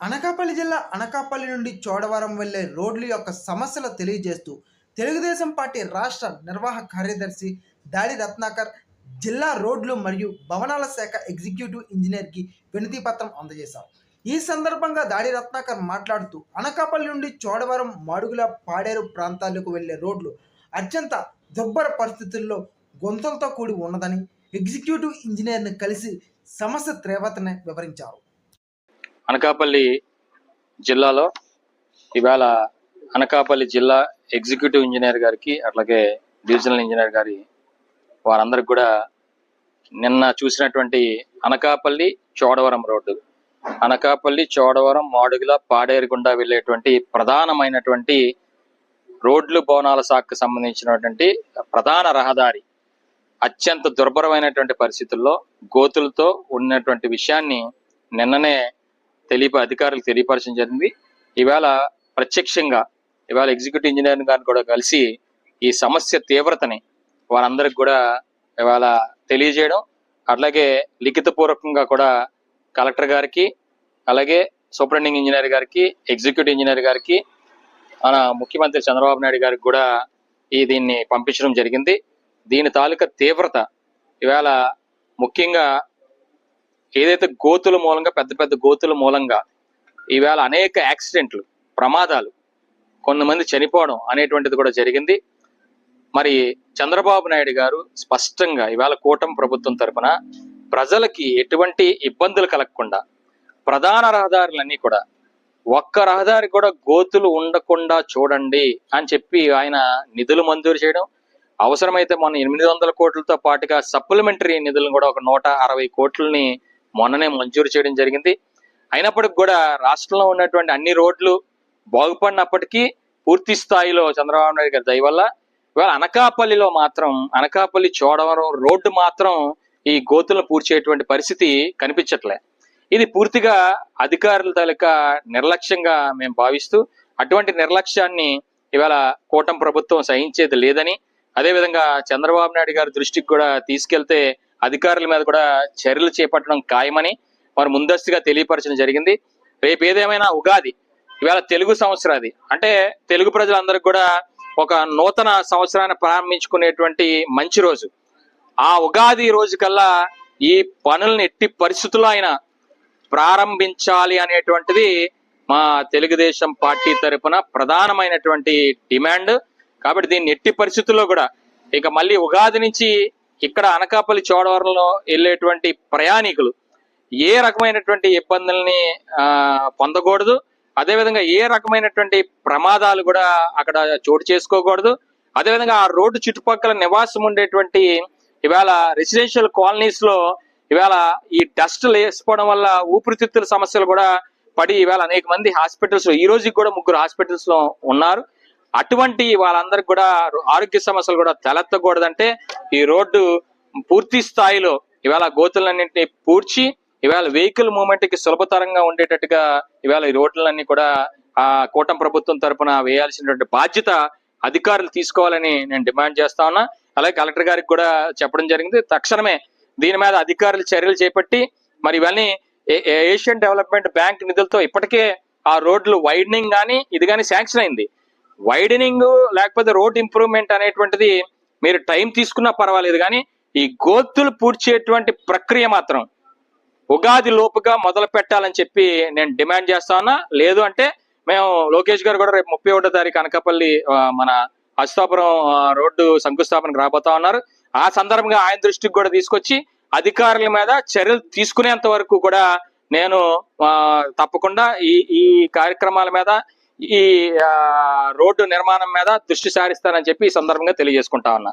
అనకాపల్లి జిల్లా అనకాపల్లి నుండి చోడవరం వెళ్ళే రోడ్ల యొక్క సమస్యలు తెలియజేస్తూ తెలుగుదేశం పార్టీ రాష్ట్ర నిర్వాహక కార్యదర్శి దాడి రత్నాకర్ జిల్లా రోడ్లు మరియు భవనాల శాఖ ఎగ్జిక్యూటివ్ ఇంజనీర్కి వినతి పత్రం అందజేశాం ఈ సందర్భంగా దాడి రత్నాకర్ మాట్లాడుతూ అనకాపల్లి నుండి చోడవరం మాడుగుల పాడేరు ప్రాంతాలకు వెళ్ళే రోడ్లు అత్యంత దుబ్బర పరిస్థితుల్లో గొంతులతో కూడి ఉన్నదని ఎగ్జిక్యూటివ్ ఇంజనీర్ని కలిసి సమస్య తీవ్రతని వివరించారు. అనకాపల్లి జిల్లాలో ఇవాళ అనకాపల్లి జిల్లా ఎగ్జిక్యూటివ్ ఇంజనీర్ గారికి అట్లాగే డివిజనల్ ఇంజనీర్ గారి వారందరికి కూడా నిన్న చూసినటువంటి అనకాపల్లి చోడవరం రోడ్డు. అనకాపల్లి చోడవరం మాడుగుల పాడేరు గుండా వెళ్ళేటువంటి ప్రధానమైనటువంటి రోడ్లు భవనాల శాఖకు సంబంధించినటువంటి ప్రధాన రహదారి అత్యంత దుర్భరమైనటువంటి పరిస్థితుల్లో గోతులతో ఉన్నటువంటి విషయాన్ని నిన్ననే తెలియ అధికారులకు తెలియపరచడం జరిగింది. ఇవాళ ప్రత్యక్షంగా ఇవాళ ఎగ్జిక్యూటివ్ ఇంజనీర్ గారిని కూడా కలిసి ఈ సమస్య తీవ్రతని వారందరికి కూడా ఇవాళ తెలియజేయడం అట్లాగే లిఖితపూర్వకంగా కూడా కలెక్టర్ గారికి అలాగే సూపరింటెండింగ్ ఇంజనీర్ గారికి ఎగ్జిక్యూటివ్ ఇంజనీర్ గారికి మన ముఖ్యమంత్రి చంద్రబాబు నాయుడు గారికి కూడా ఈ దీన్ని పంపించడం జరిగింది. దీని తాలూకా తీవ్రత ఇవాళ ముఖ్యంగా ఏదైతే గోతుల మూలంగా పెద్ద పెద్ద గోతుల మూలంగా ఈవేళ అనేక యాక్సిడెంట్లు ప్రమాదాలు కొంతమంది చనిపోవడం అనేటువంటిది కూడా జరిగింది. మరి చంద్రబాబు నాయుడు గారు స్పష్టంగా ఇవాళ కూటమి ప్రభుత్వం తరపున ప్రజలకి ఎటువంటి ఇబ్బందులు కలగకుండా ప్రధాన రహదారులన్నీ కూడా ఒక్క రహదారి కూడా గోతులు ఉండకుండా చూడండి అని చెప్పి ఆయన నిధులు మంజూరు చేయడం. అవసరమైతే మొన్న ఎనిమిది వందల కోట్లతో పాటుగా సప్లిమెంటరీ నిధులను కూడా ఒక నూట అరవై కోట్లని మొన్ననే మంజూరు చేయడం జరిగింది. అయినప్పటికి కూడా రాష్ట్రంలో ఉన్నటువంటి అన్ని రోడ్లు బాగుపడినప్పటికీ పూర్తి స్థాయిలో చంద్రబాబు నాయుడు గారి దయ వల్ల ఇవాళ అనకాపల్లిలో మాత్రం అనకాపల్లి చోడవరం రోడ్డు మాత్రం ఈ గోతులను పూడ్చేటువంటి పరిస్థితి కనిపించట్లే. ఇది పూర్తిగా అధికారుల తాలూకా నిర్లక్ష్యంగా మేము భావిస్తూ అటువంటి నిర్లక్ష్యాన్ని ఇవాళ కూటమి ప్రభుత్వం సహించేది లేదని అదేవిధంగా చంద్రబాబు నాయుడు గారి దృష్టికి కూడా తీసుకెళ్తే అధికారుల మీద కూడా చర్యలు చేపట్టడం ఖాయమని వారు ముందస్తుగా తెలియపరచడం జరిగింది. రేపు ఏదేమైనా ఉగాది ఇవాళ తెలుగు సంవత్సరాది అంటే తెలుగు ప్రజలందరికీ కూడా ఒక నూతన సంవత్సరాన్ని ప్రారంభించుకునేటువంటి మంచి రోజు. ఆ ఉగాది రోజు కల్లా ఈ పనుల్ని ఎట్టి పరిస్థితుల్లో అయినా ప్రారంభించాలి అనేటువంటిది మా తెలుగుదేశం పార్టీ తరపున ప్రధానమైనటువంటి డిమాండ్. కాబట్టి దీన్ని ఎట్టి పరిస్థితుల్లో కూడా ఇక మళ్ళీ ఉగాది నుంచి ఇక్కడ అనకాపల్లి చోడవరంలో వెళ్ళేటువంటి ప్రయాణికులు ఏ రకమైనటువంటి ఇబ్బందుల్ని పొందకూడదు. అదేవిధంగా ఏ రకమైనటువంటి ప్రమాదాలు కూడా అక్కడ చోటు చేసుకోకూడదు. అదేవిధంగా ఆ రోడ్డు చుట్టుపక్కల నివాసం ఉండేటువంటి ఇవాళ రెసిడెన్షియల్ కాలనీస్లో ఇవాళ ఈ డస్ట్ లేసిపోవడం వల్ల ఊపిరితిత్తుల సమస్యలు కూడా పడి ఇవాళ అనేక మంది హాస్పిటల్స్లో ఈ రోజుకి కూడా ముగ్గురు హాస్పిటల్స్లో ఉన్నారు. అటువంటి వాళ్ళందరికి కూడా ఆరోగ్య సమస్యలు కూడా తలెత్తకూడదంటే ఈ రోడ్డు పూర్తి స్థాయిలో ఇవాళ గోతులన్నింటినీ పూడ్చి ఇవాళ వెహికల్ మూవ్మెంట్కి సులభతరంగా ఉండేటట్టుగా ఇవాళ ఈ రోడ్లన్నీ కూడా ఆ కూటమి ప్రభుత్వం తరపున వేయాల్సినటువంటి బాధ్యత అధికారులు తీసుకోవాలని నేను డిమాండ్ చేస్తా ఉన్నా. అలాగే కలెక్టర్ గారికి కూడా చెప్పడం జరిగింది. తక్షణమే దీని మీద అధికారులు చర్యలు చేపట్టి మరి ఇవన్నీ ఏ- ఏషియన్ డెవలప్మెంట్ బ్యాంక్ నిధులతో ఇప్పటికే ఆ రోడ్లు వైడనింగ్ కానీ ఇది కానీ శాంక్షన్ అయింది. వైడనింగ్ లేకపోతే రోడ్ ఇంప్రూవ్మెంట్ అనేటువంటిది మీరు టైం తీసుకున్నా పర్వాలేదు కానీ ఈ గోతులు పూడ్చేటువంటి ప్రక్రియ మాత్రం ఉగాది లోపుగా మొదలు పెట్టాలని చెప్పి నేను డిమాండ్ చేస్తా లేదు అంటే మేము లోకేష్ గారు కూడా రేపు ముప్పై ఒకటో తారీఖు అనకాపల్లి మన అశ్వాపురం రోడ్డు శంకుస్థాపనకు రాబోతా ఉన్నారు. ఆ సందర్భంగా ఆయన దృష్టికి కూడా తీసుకొచ్చి అధికారుల మీద చర్యలు తీసుకునేంత వరకు కూడా నేను తప్పకుండా ఈ ఈ కార్యక్రమాల మీద ఈ రోడ్డు నిర్మాణం మీద దృష్టి సారిస్తానని చెప్పి ఈ సందర్భంగా తెలియజేసుకుంటా ఉన్నా.